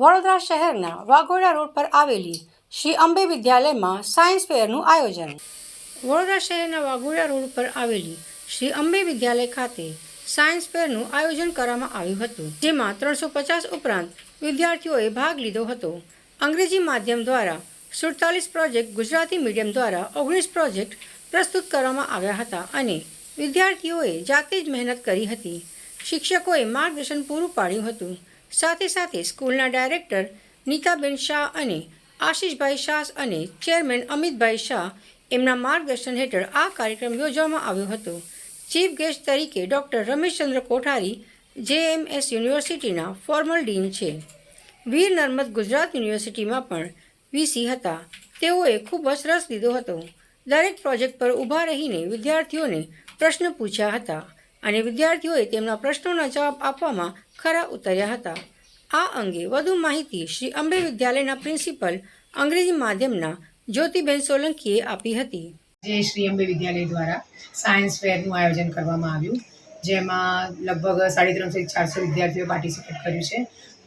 વડોદરા શહેરના વાઘોડા રોડ પર આવેલી શ્રી અંબે વિદ્યાલયમાં સાયન્સ ફેરનું આયોજન. વડોદરા શહેરના વાઘોડા રોડ પર આવેલી શ્રી અંબે વિદ્યાલય ખાતે સાયન્સ ફેરનું આયોજન કરવામાં આવ્યું હતું, જેમાં ત્રણસો પચાસ ઉપરાંત વિદ્યાર્થીઓએ ભાગ લીધો હતો. અંગ્રેજી માધ્યમ દ્વારા સુડતાલીસ પ્રોજેક્ટ ગુજરાતી મીડિયમ દ્વારા ઓગણીસ પ્રોજેક્ટ પ્રસ્તુત કરવામાં આવ્યા હતા અને વિદ્યાર્થીઓએ જાતે જ મહેનત કરી હતી. શિક્ષકોએ માર્ગદર્શન પૂરું પાડ્યું હતું. સાથે સાથે સ્કૂલના ડાયરેક્ટર નીતાબેન શાહ અને આશીષભાઈ શાહ અને ચેરમેન અમિતભાઈ શાહ એમના માર્ગદર્શન હેઠળ આ કાર્યક્રમ યોજવામાં આવ્યો હતો. ચીફ ગેસ્ટ તરીકે ડૉક્ટર રમેશચંદ્ર કોઠારી, જેએમએસ યુનિવર્સિટીના ફોર્મલ ડીન છે. વીર નર્મદ ગુજરાત યુનિવર્સિટીમાં પણ વીસી હતા. તેઓએ ખૂબ જ રસ લીધો હતો. દરેક પ્રોજેક્ટ પર ઊભા રહીને વિદ્યાર્થીઓને પ્રશ્ન પૂછ્યા હતા. અને વિદ્યાર્થીઓએ તેમના પ્રશ્નોના જવાબ આપવામાં ખરા ઉતર્યા હતા. આ અંગે વધુ માહિતી શ્રી અંબે વિદ્યાલયના પ્રિન્સિપલ અંગ્રેજી માધ્યમના જ્યોતિબેન સોલંકીએ આપી હતી. જે શ્રી અંબે વિદ્યાલય દ્વારા સાયન્સ ફેરનું આયોજન કરવામાં આવ્યું, જેમાં લગભગ સાડી ત્રણસો ચારસો વિદ્યાર્થીઓ પાર્ટિસિપેટ કર્યું છે.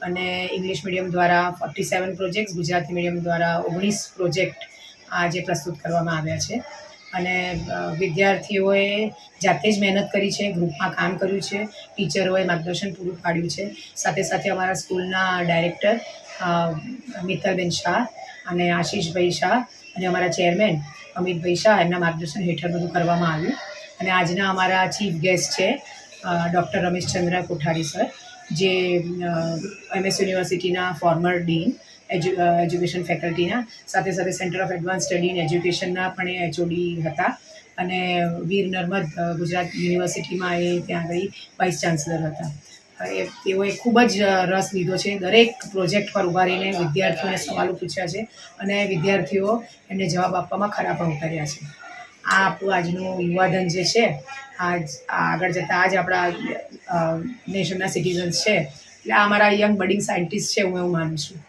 અને ઇંગ્લિશ મીડિયમ દ્વારા forty seven project Gujarati medium દ્વારા ઓગણીસ પ્રોજેક્ટ આજે પ્રસ્તુત કરવામાં આવ્યા છે. અને વિદ્યાર્થીઓએ જાતે જ મહેનત કરી છે, ગ્રુપમાં કામ કર્યું છે, ટીચરોએ માર્ગદર્શન પૂરું પાડ્યું છે. સાથે સાથે અમારા સ્કૂલના ડાયરેક્ટર મિત્તલબેન શાહ અને આશીષભાઈ શાહ અને અમારા ચેરમેન અમિતભાઈ શાહ એમના માર્ગદર્શન હેઠળ બધું કરવામાં આવ્યું. અને આજના અમારા ચીફ ગેસ્ટ છે doctor Rameshchandra Kothari sir, J MS યુનિવર્સિટીના ફોર્મર ડીન એજ્યુ એજ્યુકેશન ફેકલ્ટીના સાથે સાથે centre of advance study in એજ્યુકેશનના પણ એ એચઓડી હતા. અને વીર નર્મદ ગુજરાત યુનિવર્સિટીમાં એ ત્યાં આગળ વાઇસ ચાન્સલર હતા. એ, તેઓએ ખૂબ જ રસ લીધો છે. દરેક પ્રોજેક્ટ પર ઊભા રહીને વિદ્યાર્થીઓને સવાલો પૂછ્યા છે અને વિદ્યાર્થીઓ એમને જવાબ આપવામાં ખરા પણ ઉતાર્યા છે. આ આપણું આજનું યુવાધન જે છે, આજ આગળ જતાં આજ આપણા નેશનના સિટીઝન્સ છે. એટલે આ અમારા યંગ બડિંગ સાયન્ટિસ્ટ છે, હું એવું માનું છું.